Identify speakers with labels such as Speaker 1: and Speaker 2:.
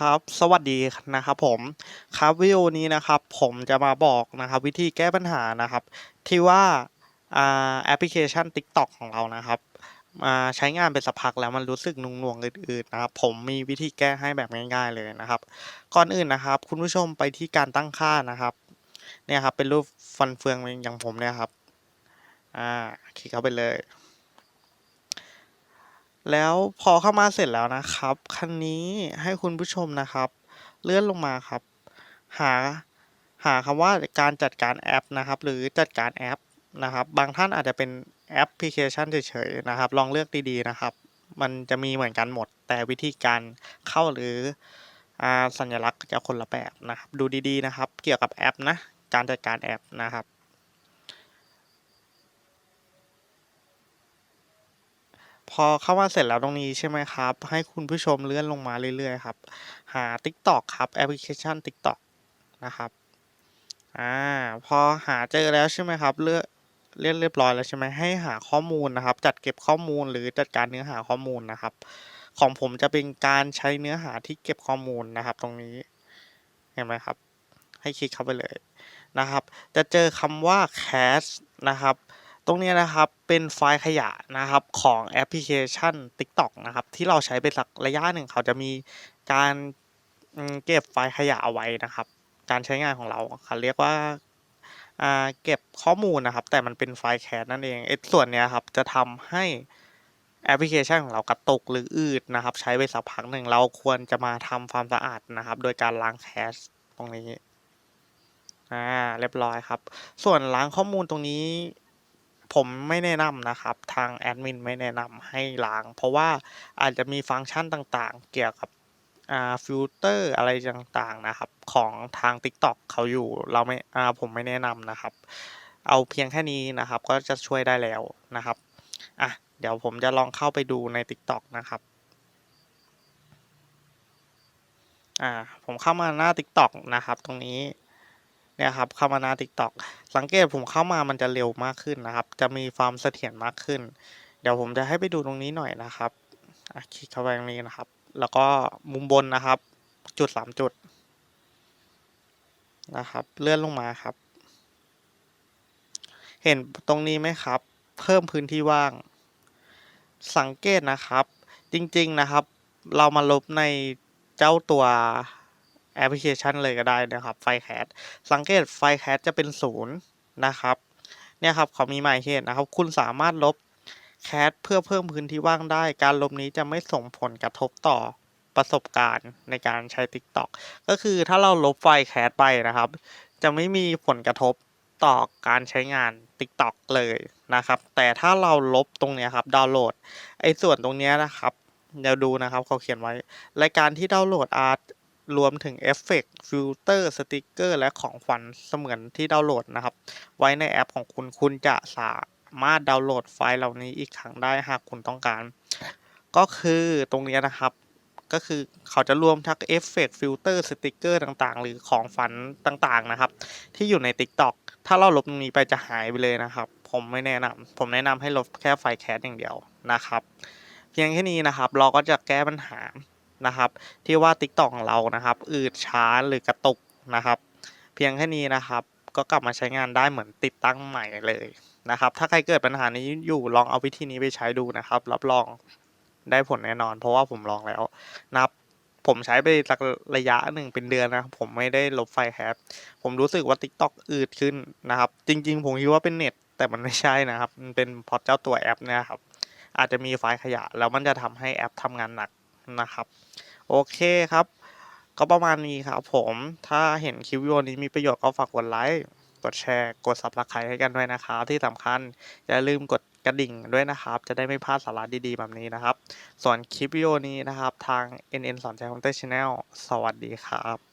Speaker 1: ครับ สวัสดีนะครับผมครับวิดีโอนี้นะครับผมจะมาบอกนะครับวิธีแก้ปัญหานะครับ ที่ว่าแอปพลิเคชัน TikTok ของเรานะครับอ่าใช้งานไปสักพักแล้วมันรู้สึกหน่วงอืดๆนะครับผมมีวิธีแก้ให้แบบง่าย ๆเลยนะครับ ก่อนอื่นนะครับ คุณผู้ชมไปที่การตั้งค่านะครับเนี่ยครับเป็นรูปฟันเฟืองอย่างผมเนี่ยครับอ่าคลิกเข้าไปเลย แล้วพอเข้ามาเสร็จแล้วนะครับ คันนี้ให้คุณผู้ชมนะครับ เลื่อนลงมาครับ หาหาคำว่าการจัดการแอปนะครับ หรือจัดการแอปนะครับ บางท่านอาจจะเป็นแอปพลิเคชันเฉยๆนะครับ ลองเลือกดีๆนะครับ มันจะมีเหมือนกันหมด แต่วิธีการเข้าหรืออสัญลักษณ์จะคนละแบบนะครับ ดูดีๆนะครับ เกี่ยวกับแอปนะ การจัดการแอปนะครับ พอเข้ามาเสร็จแล้วตรงนี้ใช่ไหมครับ ให้คุณผู้ชมเลื่อนลงมาเรื่อยๆครับ หา TikTok ครับแอปพลิเคชัน TikTok นะครับอ่าพอหาเจอแล้วใช่ไหมครับเลือกเรียบเรียบร้อยแล้วใช่ไหมให้หาข้อมูลนะครับ จัดเก็บข้อมูลหรือจัดการเนื้อหาข้อมูลนะครับ ของผมจะเป็นการใช้เนื้อหาที่เก็บข้อมูลนะครับ ตรงนี้เห็นไหมครับ ให้คลิกเข้าไปเลยนะครับ จะเจอคำว่า cache นะครับ รงนี้นะครับเป็นไฟล์ขยะนะครับของแอปพลิเคชัน TikTok นะครับที่เราใช้ไปสักระยะหนึ่งเขาจะมีการเก็บไฟล์ขยะเอาไว้นะครับ การใช้งานของเราเขาเรียกว่าเก็บข้อมูลนะครับ แต่มันเป็นไฟล์แคชนั่นเองไอ้ส่วนนี้ครับจะทำให้แอปพลิเคชันของเรากระตุกหรืออืดนะครับ ใช้ไปสักพักหนึ่งเราควรจะมาทำความสะอาดนะครับ โดยการล้างแคชตรงนี้อ่าเรียบร้อยครับ ส่วนล้างข้อมูลตรงนี้ ผมไม่แนะนำนะครับ ทางแอดมินไม่แนะนำให้ล้าง เพราะว่าอาจจะมีฟังก์ชันต่างๆ เกี่ยวกับอ่าฟิลเตอร์อะไรต่างๆนะครับ ของทาง TikTok เขาอยู่เราไม่อ่าผมไม่แนะนำนะครับ เอาเพียงแค่นี้นะครับ ก็จะช่วยได้แล้วนะครับอะเดี๋ยวผมจะลองเข้าไปดูใน TikTok นะครับอ่าผมเข้ามาหน้า TikTok นะครับ ตรงนี้ เนี่ยครับเข้ามาหน้า TikTok สังเกตผมเข้ามามันจะเร็วมากขึ้นนะครับ จะมีความเสถียรมากขึ้น เดี๋ยวผมจะให้ไปดูตรงนี้หน่อยนะครับคลิกเข้าไปตรงนี้นะครับ แล้วก็มุมบนนะครับ จุดสามจุดนะครับ เลื่อนลงมาครับ เห็นตรงนี้ไหมครับ เพิ่มพื้นที่ว่าง สังเกตนะครับ จริง ๆนะครับ เรามาลบในเจ้าตัว แอปพลิเคชันเลยก็ได้นะครับไฟแคสสังเกตไฟแคสจะเป็นศูนย์นะครับเนี่ยครับเขามีหมายเหตุนะครับ คุณสามารถลบแคสเพื่อเพิ่มพื้นที่ว่างได้ การลบนี้จะไม่ส่งผลกระทบต่อประสบการณ์ในการใช้ TikTok ก็คือถ้าเราลบไฟล์แคสไปนะครับ จะไม่มีผลกระทบต่อการใช้งาน TikTok เลยนะครับ แต่ถ้าเราลบตรงนี้ครับดาวน์โหลดไอ้ส่วนตรงนี้นะครับ เดี๋ยวดูนะครับเขาเขียนไว้ รายการที่ดาวน์โหลดอาร์ต รวมถึงเอฟเฟกต์ฟิลเตอร์สติกเกอร์และของขวัญเสมือนที่ดาวน์โหลดนะครับ ไว้ในแอปของคุณคุณจะสามารถดาวน์โหลดไฟล์เหล่านี้อีกครั้งได้หากคุณต้องการ ก็คือตรงนี้นะครับก็คือเขาจะรวมทั้งเอฟเฟกต์ฟิลเตอร์สติกเกอร์ต่างๆ หรือของฝันต่างๆนะครับ ที่อยู่ใน TikTok ถ้าเราลบตรงนี้ไปจะหายไปเลยนะครับ ผมไม่แนะนำผมแนะนำให้ลบแค่ไฟล์แคสอย่างเดียวนะครับ เพียงแค่นี้นะครับ เราก็จะแก้ปัญหา นะครับ ที่ว่า TikTok ของเรานะครับ อืดช้าหรือกระตุกนะครับ เพียงแค่นี้นะครับ ก็กลับมาใช้งานได้เหมือนติดตั้งใหม่เลยนะครับ ถ้าใครเกิดปัญหานี้อยู่ลองเอาวิธีนี้ไปใช้ดูนะครับ รับรองได้ผลแน่นอน เพราะว่าผมลองแล้วนะครับผมใช้ไปสักระยะหนึ่งเป็นเดือนนะผมไม่ได้ลบไฟแคสผมรู้สึกว่า TikTok อืดขึ้นนะครับ จริง ๆ ผมคิดว่าเป็นเน็ต แต่มันไม่ใช่นะครับ มันเป็นเพราะเจ้าตัวแอปนี่ยครับ อาจจะมีไฟล์ขยะ แล้วมันจะทำให้แอปทำงานหนัก นะครับ โอเคครับ ก็ประมาณนี้ครับผมถ้าเห็นคลิปวิดีโอนี้มีประโยชน์ก็ฝากกดไลค์กดแชร์กดซับสไครต์ให้กันด้วยนะครับที่สำคัญ อย่าลืมกดกระดิ่งด้วยนะครับ จะได้ไม่พลาดสาระดีๆ แบบนี้นะครับ ส่วนคลิปวิดีโอนี้นะครับ ทาง NN สอนใจคอมเตอร์ชาแนลสวัสดีครับ